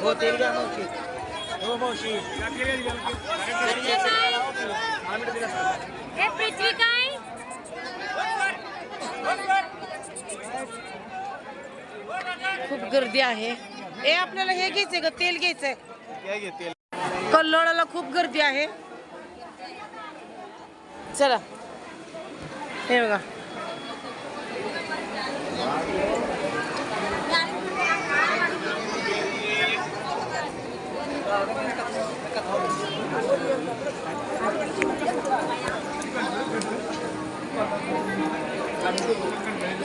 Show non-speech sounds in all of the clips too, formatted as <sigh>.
हो? मावशी हो मावशी हे पृथ्वी काय? खूप गर्दी आहे. ए आपल्याला हे घ्यायचंय ग तेल घ्यायचंय. कल्लोळाला खूप गर्दी आहे. चला. हे बघा.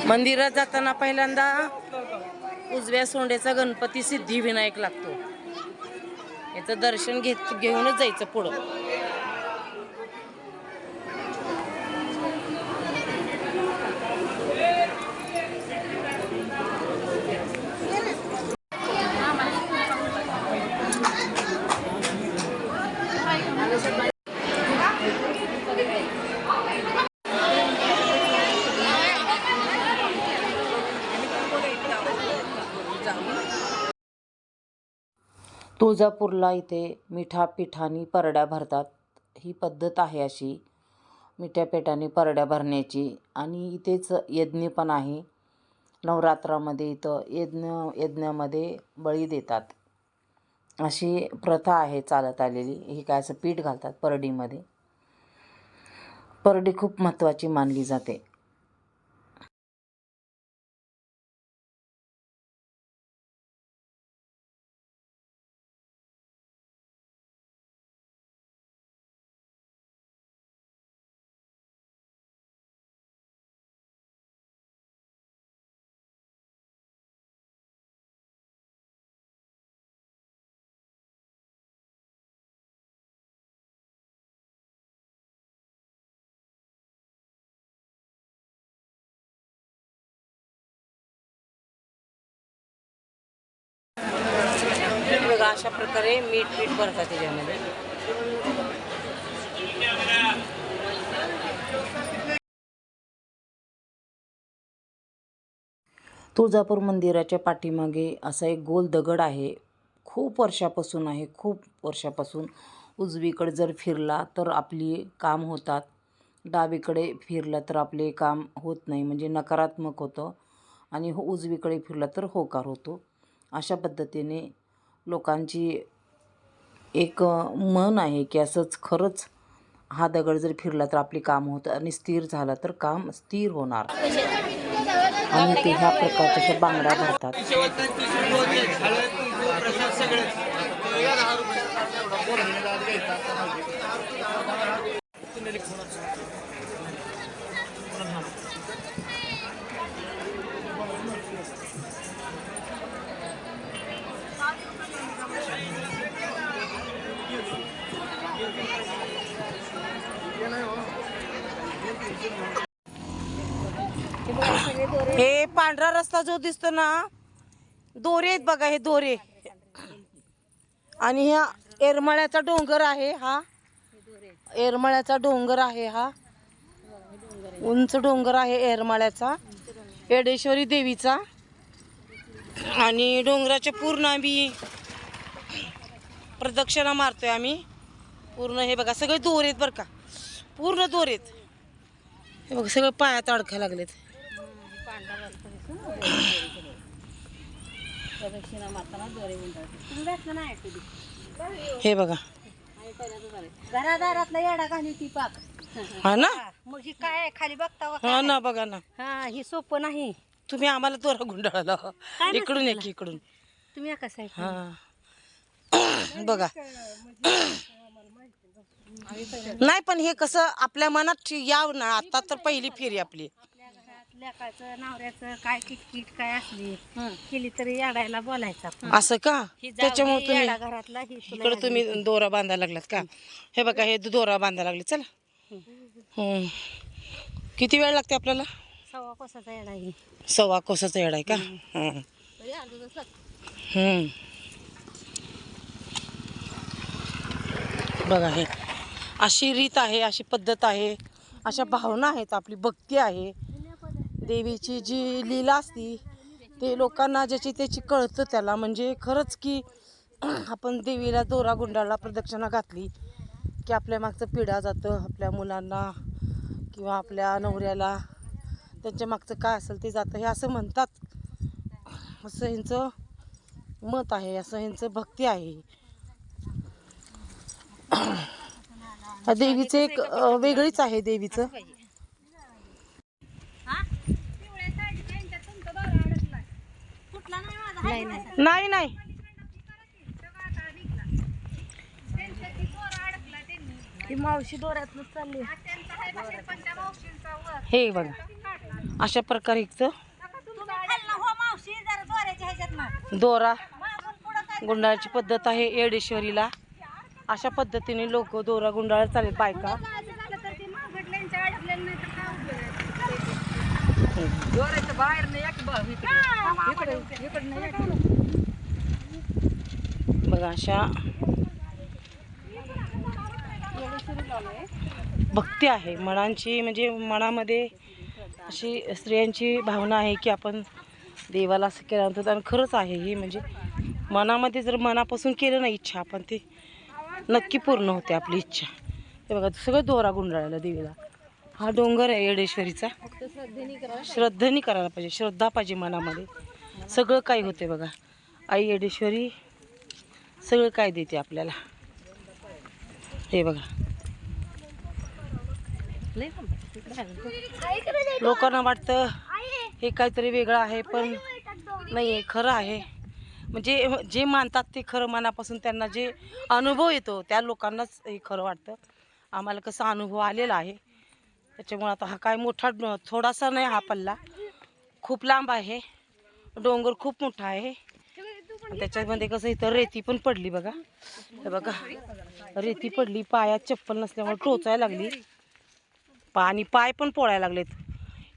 मंदिरात जाताना पहिल्यांदा उजव्या सोंडेचा गणपती सिद्धिविनायक लागतो. याचं दर्शन घेत घेऊनच जायचं पुढं. तुळजापूरला इथे मिठापीठानी परड्या भरतात. ही पद्धत आहे अशी. मिठ्या पेटाने परड्या भरण्याची. आणि इथेच यज्ञ पण आहे. नवरात्रामध्ये इथं यज्ञ यज्ञामध्ये बळी देतात. अशी प्रथा आहे चालत आलेली. ही काय असं पीठ घालतात परडीमध्ये? परडी खूप महत्त्वाची मानली जाते. बघा अशा प्रकारे मीठ पीठ भरतात त्याच्यामध्ये? तुळजापूर मंदिराच्या पाठीमागे असा एक गोल दगड आहे. खूप वर्षापासून आहे खूप वर्षापासून. उजवीकडे जर फिरला तर आपली काम होतात. डावीकडे फिरलं तर आपले काम होत नाही म्हणजे नकारात्मक होतं. आणि हो उजवीकडे फिरला तर होकार होतो. अशा पद्धतीने लोकांची एक मन आहे की असंच खरंच हा दगड जर फिरला तर आपली काम होतं आणि स्थिर झाला तर काम स्थिर होणार. आणि ते ह्या प्रकारच्या बांगड्या भरतात हे पांढरा रस्ता जो दिसतो ना दोरे आहेत बघा हे दोरे. आणि ह्या एरमळ्याचा डोंगर आहे हा. एरमळ्याचा डोंगर आहे हा. उंच डोंगर आहे एरमाळ्याचा येडेश्वरी देवीचा. आणि डोंगराचे पूर्ण आम्ही प्रदक्षिणा मारतोय आम्ही. पूर्ण हे बघा सगळे दोर आहेत बरं का. पूर्ण दोर आहेत. हे बघा सगळं पायात अडका लागलेत. हे बघा. घरादारातला येडा घाली ती पाक. हा ना? मग ही काय आहे? खाली बघता? हा ना बघा ना. हा ही सोपं नाही. तुम्ही आम्हाला दोरा गुंडाळला. इकडून एक इकडून. तुम्ही हा. <coughs> बघा. नाही पण हे कसं आपल्या मनात याव ना आता तर पहिली फेरी आपली. लेकाचं नवऱ्याचं काय किटकिट काय असली केली तरी येडायला बोलायचं. असं का? ही जाऊ त्याच्यामुळे दे, तुम्ही येडा घरातला ही तुला इकडे तुम्ही दोरा बांधायला लागलात का? हे बघा हे दोरा बांधायला लागले. चला. हम्म. किती वेळ लागते आपल्याला? सव्वा कोसाचा येडा ही सव्वा कोसाचा येडा आहे का? हं. हम्म. बघा हे. अशी रीत आहे अशी पद्धत आहे. अशा भावना आहेत आपली भक्ती आहे. देवीची जी लीला असती ते लोकांना ज्याची त्याची कळतं त्याला. म्हणजे खरंच की <clears throat> आपण देवीला दोरा गुंडाळला प्रदक्षिणा घातली की आपल्या मागचं पिढा जातं आपल्या मुलांना किंवा आपल्या नवऱ्याला. त्यांच्या मागचं काय असेल ते जातं. हे असं म्हणतात. असं ह्यांचं मत आहे असं ह्यांचं भक्ती आहे. <clears throat> हा देवीचं एक वेगळीच आहे देवीचं. नाही नाही. ती मावशी दोऱ्यातनं चालली हे बघा. अशा प्रकारे दोरा गुंडाळाची पद्धत आहे येडेश्वरीला. अशा पद्धतीने लोक दोरा गुंडाळत चालेल बायका. बघा अशा भक्ती आहे. मनांची म्हणजे मनामध्ये अशी स्त्रियांची भावना आहे की आपण देवाला असं केल्यानंतर आणि खरंच आहे हे म्हणजे मनामध्ये जर मनापासून केलं ना इच्छा आपण ती नक्की पूर्ण होते आपली इच्छा. ते बघा सगळं दोरा गुंडाळायला देवीला. हा डोंगर आहे येडेश्वरीचा. श्रद्धेने करायला पाहिजे. श्रद्धा पाहिजे मनामध्ये. सगळं काही होते बघा. आई येडेश्वरी सगळं काय देते आपल्याला. हे बघा. लोकांना वाटतं हे काहीतरी वेगळं आहे पण नाही आहे खरं आहे. म्हणजे जे मानतात ते खरं मनापासून त्यांना जे अनुभव येतो त्या लोकांनाच हे खरं वाटतं. आम्हाला कसा अनुभव आलेला आहे. त्याच्यामुळं आता हा काय मोठा थोडासा नाही हा पल्ला. खूप लांब आहे. डोंगर खूप मोठा आहे. त्याच्यामध्ये कसं इथं रेती पण पडली बघा. हे बघा. रेती पडली पायात चप्पल नसल्यामुळे टोचायला लागली. पा आणि पाय पण पोळायला लागलेत.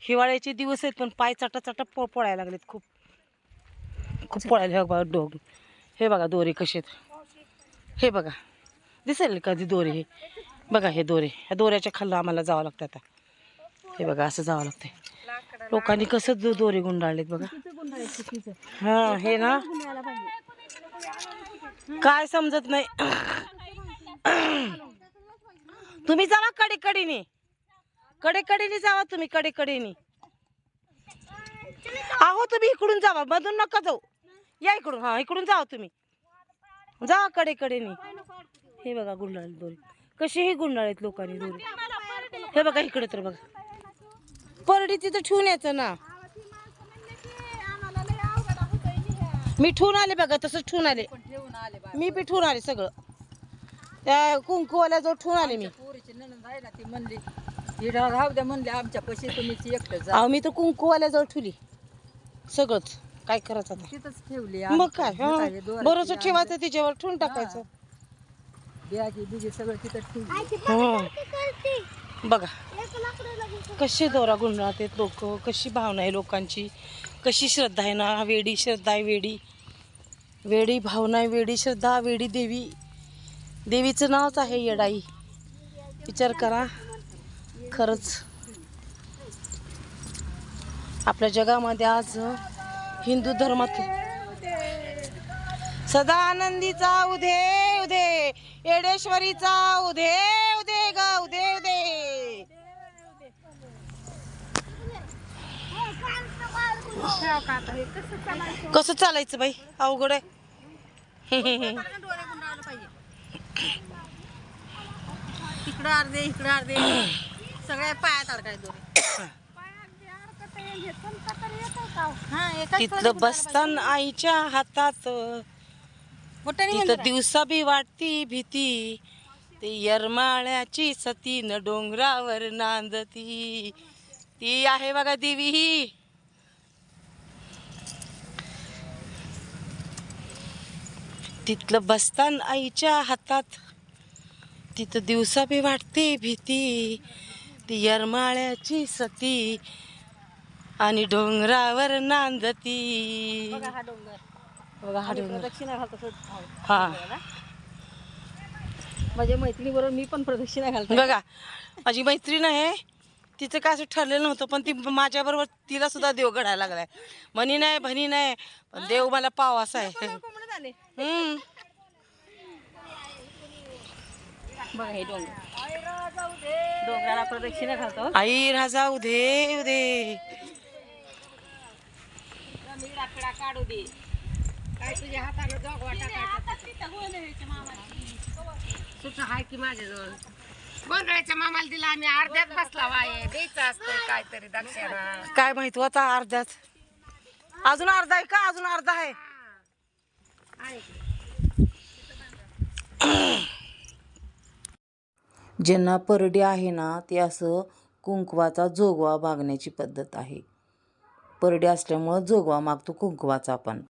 हिवाळ्याचे दिवस आहेत पण पाय चाटा चटा पो पोळायला लागलेत खूप. खूप पोळायला हे बघा डोग. हे बघा दोरे कसे आहेत. हे बघा. दिसेल कधी दोरे? हे बघा हे दोरे. ह्या दोऱ्याच्या खाल्लं आम्हाला जावं लागतं आता. हे बघा असं जावं लागतंय. लोकांनी कसं दो- दोरे गुंडाळलेत बघा. हा हे ना? काय समजत नाही. तुम्ही जावा कडे कडेने कडे कडेने जावा तुम्ही कडेकडीने. आहो तुम्ही इकडून जावा. मधून नका जाऊ. या इकडून. हा इकडून जावा तुम्ही. जा कडे कडेने हे बघा गुंडाळले दोरी. कशीही गुंडाळीत लोकांनी दोरी. हे बघा इकडे तर बघा. परडी तिथं ठेवून यायचं ना. मी ठेवून आले बघा तसंच ठेवून आले. मी बी ठेवून आले सगळं. त्या कुंकुवाल्याजवळ ठेवून आले मी. पोरीची नणंद आहे ना ती म्हणली हिडा राहू द्या म्हणले आमच्या पैसे तुम्ही एकटं जा. अहो मी तर कुंकुवाल्याजवळ ठेवली. सगळंच. काय करायचं आता? तिथंच ठेवली मग काय? बरंच ठेवायचं तिच्यावर ठेवून टाकायचं. बॅगी बिगी सगळं तिथं हं. बघा. कसे दोरा गुंडाळत आहेत लोक कशी भावना आहे लोकांची कशी श्रद्धा आहे ना वेडी श्रद्धा आहे वेडी. वेडी भावना आहे वेडी श्रद्धा वेडी देवी. देवीचं नावच आहे येडाई. विचार करा. खरंच. आपल्या जगामध्ये आज हिंदू धर्मात सदा आनंदीचा उदे उदे येडेश्वरीचा उदे उदे ग उदे उदे. कसं चालायचं बाई? अवघड आहे. इकडं अर्धे इकडं अर्धे. सगळ्या पायात अडकाय दोरे हा तिथलं बसतान आईच्या हातात तिथं दिवसा बी वाटती भीती. ते यरमाळ्याची सती न डोंगरावर नांदती. ती आहे बघा देवी ही. तिथलं बसतान आईच्या हातात. तिथं दिवसा बी वाटते भीती. ती यरमाळ्याची सती आणि डोंगरावर नांदती. हा डोंगर. बघा हा डोंगर प्रदक्षिणा घालतो हा. माझ्या मैत्रिणी बरोबर मी पण प्रदक्षिणा घालतो. बघा माझी मैत्रीण आहे तिचं काय असं ठरलेलं नव्हतं पण ती माझ्याबरोबर तिला सुद्धा देव घडायला लागलाय. म्हणी नाही भणी नाही पण देव मला पाव असा आहे. हम्म. बघा हे डोंगर. डोंगराला प्रदक्षिणा घालतो. आई राजा उदे उदे काढू दे. काय तुझ्या हाताला जोगवा सुट हाय की माझ्याजवळ गोंधळाच्या मामाला दिला आम्ही अर्ध्यात बसला वाये. द्यायचं असतं काहीतरी दक्षिणा. काय माहीत होता अर्ध्यात. अजून अर्धा आहे का? अजून अर्धा आहे. ज्यांना परडी आहे ना ते असं कुंकवाचा जोगवा मागण्याची पद्धत आहे. परडी असल्यामुळं जोगवा मागतो कुंकवाचा आपण